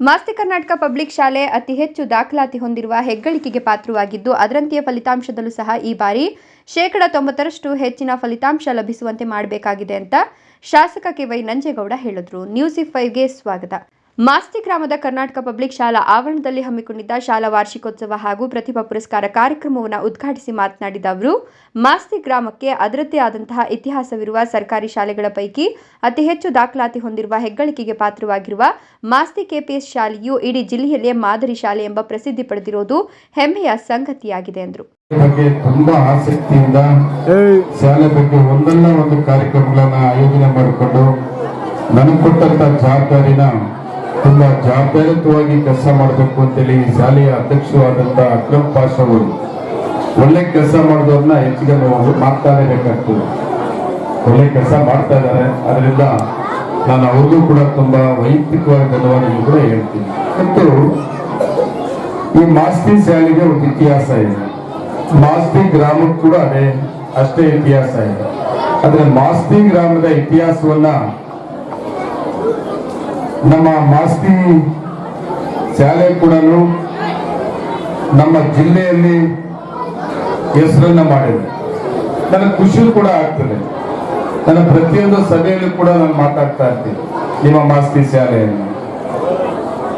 Masti Karnataka public ಶಾಲೆ ಅತಿ ಹೆಚ್ಚು ದಾಖಲಾತಿ ಹೊಂದಿರುವ ಹೆಗ್ಗಳಿಕೆಗೆ ಪಾತ್ರವಾಗಿದ್ದು, ಅದರಂತೆಯೇ ಫಲಿತಾಂಶದಲ್ಲೂ ಸಹ ಈ ಬಾರಿ ಶೇಕಡ ತೊಂಬತ್ತರಷ್ಟು ಹೆಚ್ಚಿನ ಫಲಿತಾಂಶ ಲಭಿಸುವಂತೆ ಮಾಡಬೇಕಾಗಿದೆ ಅಂತ ಶಾಸಕ ಕೆವೈ ನಂಜೇಗೌಡ ಹೇಳಿದ್ರು. ನ್ಯೂಸ್ ಫೈವ್ಗೆ ಸ್ವಾಗತ. ಮಾಸ್ತಿ ಗ್ರಾಮದ ಕರ್ನಾಟಕ ಪಬ್ಲಿಕ್ ಶಾಲಾ ಆವರಣದಲ್ಲಿ ಹಮ್ಮಿಕೊಂಡಿದ್ದ ಶಾಲಾ ವಾರ್ಷಿಕೋತ್ಸವ ಹಾಗೂ ಪ್ರತಿಭಾ ಪುರಸ್ಕಾರ ಕಾರ್ಯಕ್ರಮವನ್ನು ಉದ್ಘಾಟಿಸಿ ಮಾತನಾಡಿದ ಅವರು, ಮಾಸ್ತಿ ಗ್ರಾಮಕ್ಕೆ ಅದರದ್ದೇ ಆದಂತಹ ಇತಿಹಾಸವಿರುವ ಸರ್ಕಾರಿ ಶಾಲೆಗಳ ಪೈಕಿ ಅತಿ ಹೆಚ್ಚು ದಾಖಲಾತಿ ಹೊಂದಿರುವ ಹೆಗ್ಗಳಿಕೆಗೆ ಪಾತ್ರವಾಗಿರುವ ಮಾಸ್ತಿ ಕೆಪಿಎಸ್ ಶಾಲೆಯು ಇಡೀ ಜಿಲ್ಲೆಯಲ್ಲೇ ಮಾದರಿ ಶಾಲೆ ಎಂಬ ಪ್ರಸಿದ್ಧಿ ಪಡೆದಿರುವುದು ಹೆಮ್ಮೆಯ ಸಂಗತಿಯಾಗಿದೆ ಎಂದರು. ತುಂಬಾ ಆಸಕ್ತಿಯಿಂದ ಶಾಲೆ ಬಗ್ಗೆ ಒಂದಲ್ಲ ಒಂದು ಕಾರ್ಯಕ್ರಮಗಳನ್ನ ಆಯೋಜನೆ ಮಾಡಿಕೊಂಡು, ನನಗೆ ಕೊಟ್ಟಂತ ಜವಾಬ್ದಾರಿನ ತುಂಬಾ ಜವಾಬ್ದಾರಿಯುತವಾಗಿ ಕೆಲಸ ಮಾಡಬೇಕು ಅಂತೇಳಿ ಈ ಶಾಲೆಯ ಅಧ್ಯಕ್ಷರಾದಂತ ಅಕ್ರಮ್ ಪಾಷ್ ಅವರು. ಒಳ್ಳೆ ಕೆಲಸ ಮಾಡಿದವ್ರನ್ನ ಹೆಚ್ಚಿಗೆ ನಾವು ಬೇಕಾಗ್ತದೆ. ಒಳ್ಳೆ ಕೆಲಸ ಮಾಡ್ತಾ ಇದ್ದಾರೆ. ಅದರಿಂದ ನಾನು ಅವ್ರಿಗೂ ಕೂಡ ತುಂಬಾ ವೈಯಕ್ತಿಕವಾಗಿ ಧನ್ಯವಾದಗಳು ಕೂಡ ಹೇಳ್ತೀನಿ. ಮತ್ತು ಈ ಮಾಸ್ತಿ ಶಾಲೆಗೆ ಒಂದು ಇತಿಹಾಸ ಇದೆ. ಮಾಸ್ತಿ ಗ್ರಾಮಕ್ಕೆ ಕೂಡ ಅದೇ, ಅಷ್ಟೇ ಇತಿಹಾಸ ಇದೆ. ಆದ್ರೆ ಮಾಸ್ತಿ ಗ್ರಾಮದ ಇತಿಹಾಸವನ್ನ ನಮ್ಮ ಮಾಸ್ತಿ ಶಾಲೆ ಕೂಡ ನಮ್ಮ ಜಿಲ್ಲೆಯಲ್ಲಿ ಹೆಸರನ್ನ ಮಾಡಿದೆ. ನನಗೆ ಖುಷಿ ಕೂಡ ಆಗ್ತದೆ. ನನ್ನ ಪ್ರತಿಯೊಂದು ಸಭೆಯಲ್ಲೂ ಕೂಡ ನಾನು ಮಾತಾಡ್ತಾ ಇರ್ತೀನಿ ನಿಮ್ಮ ಮಾಸ್ತಿ ಶಾಲೆಯನ್ನು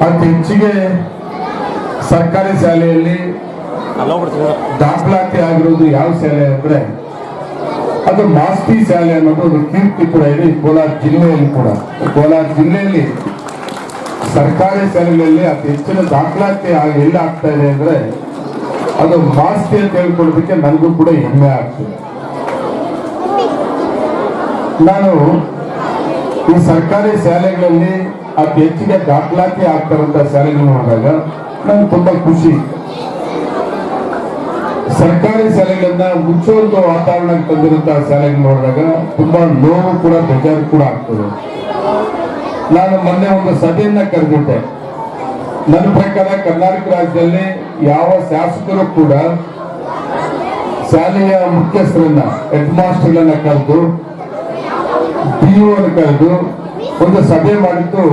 ಅತಿ ಹೆಚ್ಚಿಗೆ ಸರ್ಕಾರಿ ಶಾಲೆಯಲ್ಲಿ ದಾಖಲಾತಿ ಆಗಿರೋದು ಯಾವ ಶಾಲೆ ಅಂದ್ರೆ ಅದು ಮಾಸ್ತಿ ಶಾಲೆ ಅನ್ನೋದು ಒಂದು ಕೀರ್ತಿ ಕೂಡ ಇದೆ ಕೋಲಾರ ಜಿಲ್ಲೆಯಲ್ಲಿ ಕೂಡ. ಕೋಲಾರ ಜಿಲ್ಲೆಯಲ್ಲಿ ಸರ್ಕಾರಿ ಶಾಲೆಗಳಲ್ಲಿ ಅತಿ ಹೆಚ್ಚಿನ ದಾಖಲಾತಿ ಎಲ್ಲಿ ಆಗ್ತಾ ಇದೆ ಅಂದ್ರೆ ಅದು ಮಾಸ್ತಿ ಅಂತ ಹೇಳ್ಕೊಳ್ಳೋದಕ್ಕೆ ನನಗೂ ಕೂಡ ಹೆಮ್ಮೆ ಆಗ್ತದೆ. ನಾನು ಈ ಸರ್ಕಾರಿ ಶಾಲೆಗಳಲ್ಲಿ ಅತಿ ಹೆಚ್ಚಿಗೆ ದಾಖಲಾತಿ ಆಗ್ತಾರಂತ ಶಾಲೆಗಳು ನೋಡಿದಾಗ ನಂಗೆ ತುಂಬಾ ಖುಷಿ. ಸರ್ಕಾರಿ ಶಾಲೆಗಳನ್ನ ಮುಚ್ಚುವಂತ ವಾತಾವರಣಕ್ಕೆ ತಂದಿರುವಂತಹ ಶಾಲೆಗಳು ನೋಡಿದಾಗ ತುಂಬಾ ನೋವು ಕೂಡ, ಬೇಜಾರು ಕೂಡ ಆಗ್ತದೆ. ನಾನು ಮೊನ್ನೆ ಒಂದು ಸಭೆಯನ್ನ ಕರೆದಿದ್ದೆ. ನನ್ನ ಪ್ರಕಾರ ಕರ್ನಾಟಕ ರಾಜ್ಯದಲ್ಲಿ ಯಾವ ಶಾಸಕರು ಕೂಡ ಶಾಲೆಯ ಮುಖ್ಯಸ್ಥರನ್ನ ಹೆಡ್ ಮಾಸ್ಟರ್ಗಳನ್ನ ಕರೆದು ಡಿಒ ಕರೆದು ಒಂದು ಸಭೆ ಮಾಡಿದ್ದು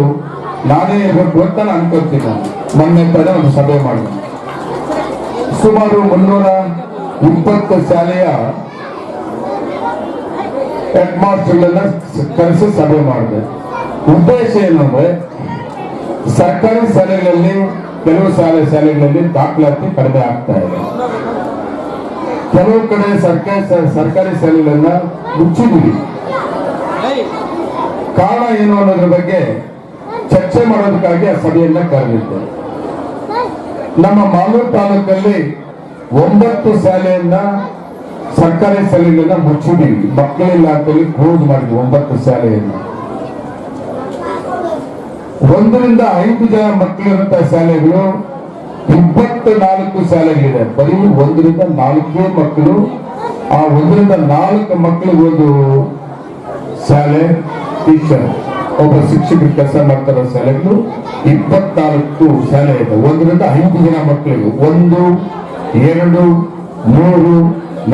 ನಾನೇ ಇರಬೇಕು ಅಂತ ನಾನು ಅನ್ಕೋತೀನಿ ನಾನು. ಮೊನ್ನೆ ತಾನೇ ಒಂದು ಸಭೆ ಮಾಡಿದೆ ಸುಮಾರು ಮುನ್ನೂರ ಇಪ್ಪತ್ತು ಶಾಲೆಯ ಹೆಡ್ ಮಾಸ್ಟರ್ಗಳನ್ನ ಕರೆಸಿ ಸಭೆ ಮಾಡಿದೆ. ಉದ್ದೇಶ ಏನಂದ್ರೆ ಸರ್ಕಾರಿ ಶಾಲೆಗಳಲ್ಲಿ, ಕೆಲವು ಶಾಲೆ ಶಾಲೆಗಳಲ್ಲಿ ದಾಖಲಾತಿ ಕಡಿಮೆ ಆಗ್ತಾ ಇದೆ. ಕೆಲವು ಕಡೆ ಸರ್ಕಾರಿ ಸರ್ಕಾರಿ ಶಾಲೆಗಳನ್ನ ಮುಚ್ಚಿದೀವಿ ಕಾರಣ ಏನು ಅನ್ನೋದ್ರ ಬಗ್ಗೆ ಚರ್ಚೆ ಮಾಡೋದಕ್ಕಾಗಿ ಆ ಸಭೆಯನ್ನ ಕರೆದಿದ್ದೆ ನಮ್ಮ ಮಾಲೂರು ತಾಲೂಕಲ್ಲಿ ಒಂಬತ್ತು ಶಾಲೆಯನ್ನ ಸರ್ಕಾರಿ ಶಾಲೆಗಳನ್ನ ಮುಚ್ಚಿದೀವಿ ಮಕ್ಕಳಿಲ್ಲ ಅಂತೇಳಿ ಕ್ಲೋಸ್ ಮಾಡಿದ್ವಿ, ಒಂಬತ್ತು ಶಾಲೆಯನ್ನ. ಒಂದರಿಂದ ಐದು ಜನ ಮಕ್ಕಳಿರುವಂತಹ ಶಾಲೆಗಳು ಇಪ್ಪತ್ತ ನಾಲ್ಕು ಶಾಲೆಗಳಿದೆ. ಬರೀ ಒಂದರಿಂದ ನಾಲ್ಕೇ ಮಕ್ಕಳು. ಆ ಒಂದರಿಂದ ನಾಲ್ಕು ಮಕ್ಕಳಿಗೆ ಒಂದು ಶಾಲೆ ಟೀಚರ್ ಒಬ್ಬ ಶಿಕ್ಷಕರು ಕೆಲಸ ಮಾಡ್ತಾರ ಶಾಲೆಗಳು ಇಪ್ಪತ್ನಾಲ್ಕು ಶಾಲೆ ಇದೆ. ಒಂದರಿಂದ ಐದು ಜನ ಮಕ್ಕಳಿಗೆ. ಒಂದು, ಎರಡು, ಮೂರು,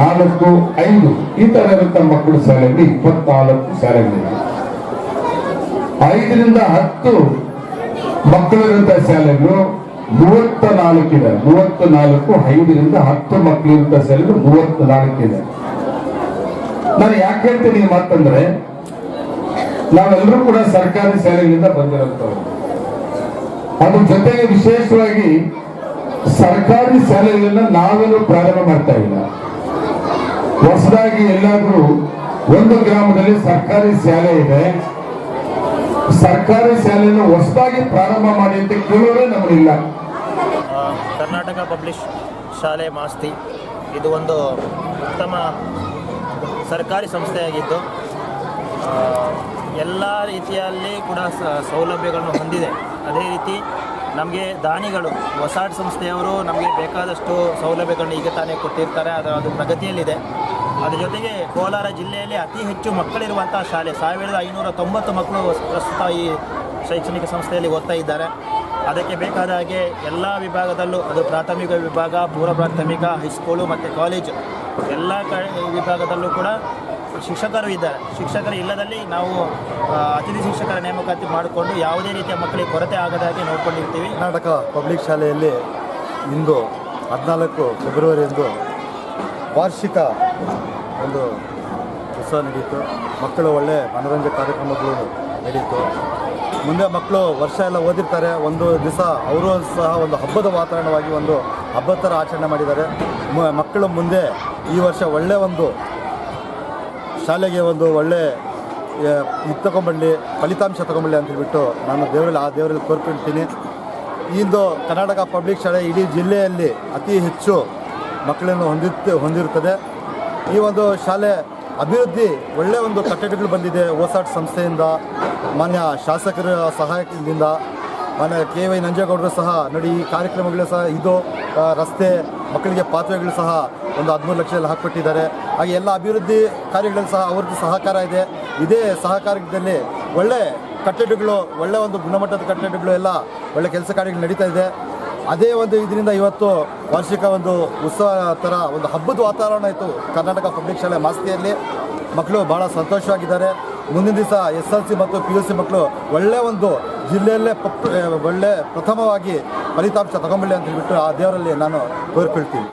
ನಾಲ್ಕು, ಐದು ಈ ತರ ಇರುತ್ತ ಮಕ್ಕಳು ಶಾಲೆಗಳು ಇಪ್ಪತ್ನಾಲ್ಕು ಶಾಲೆಗಳಿವೆ. ಐದರಿಂದ ಹತ್ತು ಮಕ್ಕಳಿರುವಂತ ಶಾಲೆಗಳು ಮೂವತ್ತ ನಾಲ್ಕಿದೆ ಮೂವತ್ತ ನಾಲ್ಕು ಐದರಿಂದ ಹತ್ತು ಮಕ್ಕಳಿರುವಂತ ಶಾಲೆಗಳು ಮೂವತ್ತ ನಾಲ್ಕಿದೆ ನಾನು ಯಾಕೆ ಹೇಳ್ತೀನಿ ಮಾತಂದ್ರೆ, ನಾವೆಲ್ಲರೂ ಕೂಡ ಸರ್ಕಾರಿ ಶಾಲೆಗಳಿಂದ ಬಂದಿರುತ್ತವೆ ಅದ್ರ ಜೊತೆಗೆ ವಿಶೇಷವಾಗಿ ಸರ್ಕಾರಿ ಶಾಲೆಗಳನ್ನ ನಾವೆಲ್ಲೂ ಪ್ರಾರಂಭ ಮಾಡ್ತಾ ಇಲ್ಲ. ಹೊಸದಾಗಿ ಎಲ್ಲಾದ್ರೂ ಒಂದು ಗ್ರಾಮದಲ್ಲಿ ಸರ್ಕಾರಿ ಶಾಲೆ ಇದೆ. ಸರ್ಕಾರಿ ಶಾಲೆಯನ್ನು ಹೊಸದಾಗಿ ಪ್ರಾರಂಭ ಮಾಡಿ ಅಂತ ಕೇಳೋದೇ ನಮಗಿಲ್ಲ ಕರ್ನಾಟಕ ಪಬ್ಲಿಷ್ ಶಾಲೆ ಮಾಸ್ತಿ. ಇದು ಒಂದು ಉತ್ತಮ ಸರ್ಕಾರಿ ಸಂಸ್ಥೆಯಾಗಿದ್ದು ಎಲ್ಲ ರೀತಿಯಲ್ಲಿ ಕೂಡ ಸೌಲಭ್ಯಗಳನ್ನು ಹೊಂದಿದೆ. ಅದೇ ರೀತಿ ನಮಗೆ ದಾನಿಗಳು ಹೊಸಾಡ್ ಸಂಸ್ಥೆಯವರು ನಮಗೆ ಬೇಕಾದಷ್ಟು ಸೌಲಭ್ಯಗಳನ್ನು ಈಗ ತಾನೇ ಕೊಟ್ಟಿರ್ತಾರೆ. ಅದು ಅದು ಪ್ರಗತಿಯಲ್ಲಿದೆ. ಅದ್ರ ಜೊತೆಗೆ ಕೋಲಾರ ಜಿಲ್ಲೆಯಲ್ಲಿ ಅತಿ ಹೆಚ್ಚು ಮಕ್ಕಳಿರುವಂಥ ಶಾಲೆ, ಸಾವಿರದ ಐನೂರ ತೊಂಬತ್ತು ಮಕ್ಕಳು ಪ್ರಸ್ತುತ ಈ ಶೈಕ್ಷಣಿಕ ಸಂಸ್ಥೆಯಲ್ಲಿ ಓದ್ತಾ ಇದ್ದಾರೆ. ಅದಕ್ಕೆ ಬೇಕಾದ ಹಾಗೆ ಎಲ್ಲ ವಿಭಾಗದಲ್ಲೂ, ಅದು ಪ್ರಾಥಮಿಕ ವಿಭಾಗ, ಪೂರ್ವ ಪ್ರಾಥಮಿಕ, ಹೈಸ್ಕೂಲು ಮತ್ತು ಕಾಲೇಜು, ಎಲ್ಲ ಕ ವಿಭಾಗದಲ್ಲೂ ಕೂಡ ಶಿಕ್ಷಕರು ಇದ್ದಾರೆ. ಶಿಕ್ಷಕರು ಇಲ್ಲದಲ್ಲಿ ನಾವು ಅತಿಥಿ ಶಿಕ್ಷಕರ ನೇಮಕಾತಿ ಮಾಡಿಕೊಂಡು ಯಾವುದೇ ರೀತಿಯ ಮಕ್ಕಳಿಗೆ ಕೊರತೆ ಆಗದ ಹಾಗೆ ನೋಡ್ಕೊಂಡಿರ್ತೀವಿ. ಕರ್ನಾಟಕ ಪಬ್ಲಿಕ್ ಶಾಲೆಯಲ್ಲಿ ಇಂದು ಹದಿನಾಲ್ಕು ಫೆಬ್ರವರಿಯಂದು ವಾರ್ಷಿಕ ಒಂದು ಉತ್ಸವ ನಡೆಯಿತು ಮಕ್ಕಳು ಒಳ್ಳೆ ಮನೋರಂಜನೆ ಕಾರ್ಯಕ್ರಮಗಳು ನಡೆಯಿತು ಮುಂದೆ ಮಕ್ಕಳು ವರ್ಷ ಎಲ್ಲ ಓದಿರ್ತಾರೆ. ಒಂದು ದಿವಸ ಅವರು ಸಹ ಒಂದು ಹಬ್ಬದ ವಾತಾವರಣವಾಗಿ ಒಂದು ಹಬ್ಬದ ಥರ ಆಚರಣೆ ಮಾಡಿದ್ದಾರೆ. ಮಕ್ಕಳು ಮುಂದೆ ಈ ವರ್ಷ ಒಳ್ಳೆಯ ಒಂದು ಶಾಲೆಗೆ ಒಂದು ಒಳ್ಳೆ ಇದು ತಗೊಂಬಳ್ಳಿ ಫಲಿತಾಂಶ ತಗೊಂಬಳ್ಳಿ ಅಂತ ಹೇಳ್ಬಿಟ್ಟು ನಾನು ದೇವರಲ್ಲಿ, ಆ ದೇವರಲ್ಲಿ ಕೋರ್ಕೊಳ್ತೀನಿ ಇಂದು ಕರ್ನಾಟಕ ಪಬ್ಲಿಕ್ ಶಾಲೆ ಇಡೀ ಜಿಲ್ಲೆಯಲ್ಲಿ ಅತಿ ಹೆಚ್ಚು ಮಕ್ಕಳನ್ನು ಹೊಂದಿತ್ತು, ಹೊಂದಿರುತ್ತದೆ. ಈ ಒಂದು ಶಾಲೆ ಅಭಿವೃದ್ಧಿ ಒಳ್ಳೆಯ ಒಂದು ಕಟ್ಟಡಗಳು ಬಂದಿದೆ. ಓಸಾಟ್ ಸಂಸ್ಥೆಯಿಂದ, ಮಾನ್ಯ ಶಾಸಕರ ಸಹಾಯದಿಂದ, ಮಾನ್ಯ ಕೆ ವೈ ನಂಜೇಗೌಡರು ಸಹ ನೋಡಿ ಈ ಕಾರ್ಯಕ್ರಮಗಳು ಸಹ ಇದು ರಸ್ತೆ, ಮಕ್ಕಳಿಗೆ ಪಾತ್ರೆಗಳು ಸಹ ಒಂದು ಹದಿಮೂರು ಲಕ್ಷದಲ್ಲಿ ಹಾಕಿಕೊಟ್ಟಿದ್ದಾರೆ. ಹಾಗೆ ಎಲ್ಲ ಅಭಿವೃದ್ಧಿ ಕಾರ್ಯಗಳಲ್ಲಿ ಸಹ ಅವ್ರದ್ದು ಸಹಕಾರ ಇದೆ. ಇದೇ ಸಹಕಾರದಲ್ಲಿ ಒಳ್ಳೆ ಕಟ್ಟಡಗಳು, ಒಳ್ಳೆ ಒಂದು ಗುಣಮಟ್ಟದ ಕಟ್ಟಡಗಳು ಎಲ್ಲ ಒಳ್ಳೆ ಕೆಲಸ ಕಾರ್ಯಗಳು ನಡೀತಾ ಇದೆ. ಅದೇ ಒಂದು ಇದರಿಂದ ಇವತ್ತು ವಾರ್ಷಿಕ ಒಂದು ಉತ್ಸವ ಥರ ಒಂದು ಹಬ್ಬದ ವಾತಾವರಣ ಇತ್ತು ಕರ್ನಾಟಕ ಪಬ್ಲಿಕ್ ಶಾಲೆ ಮಾಸ್ತಿಯಲ್ಲಿ. ಮಕ್ಕಳು ಭಾಳ ಸಂತೋಷವಾಗಿದ್ದಾರೆ. ಮುಂದಿನ ದಿವಸ ಎಸ್ ಎಲ್ ಸಿ ಮತ್ತು ಪಿ ಯು ಸಿ ಮಕ್ಕಳು ಒಳ್ಳೆ ಒಂದು ಜಿಲ್ಲೆಯಲ್ಲೇ ಒಳ್ಳೆ ಪ್ರಥಮವಾಗಿ ಫಲಿತಾಂಶ ತಗೊಂಬಳ್ಳಿ ಅಂತ ಹೇಳ್ಬಿಟ್ಟು ಆ ದೇವರಲ್ಲಿ ನಾನು ಕೋರ್ಕೊಳ್ತೀನಿ.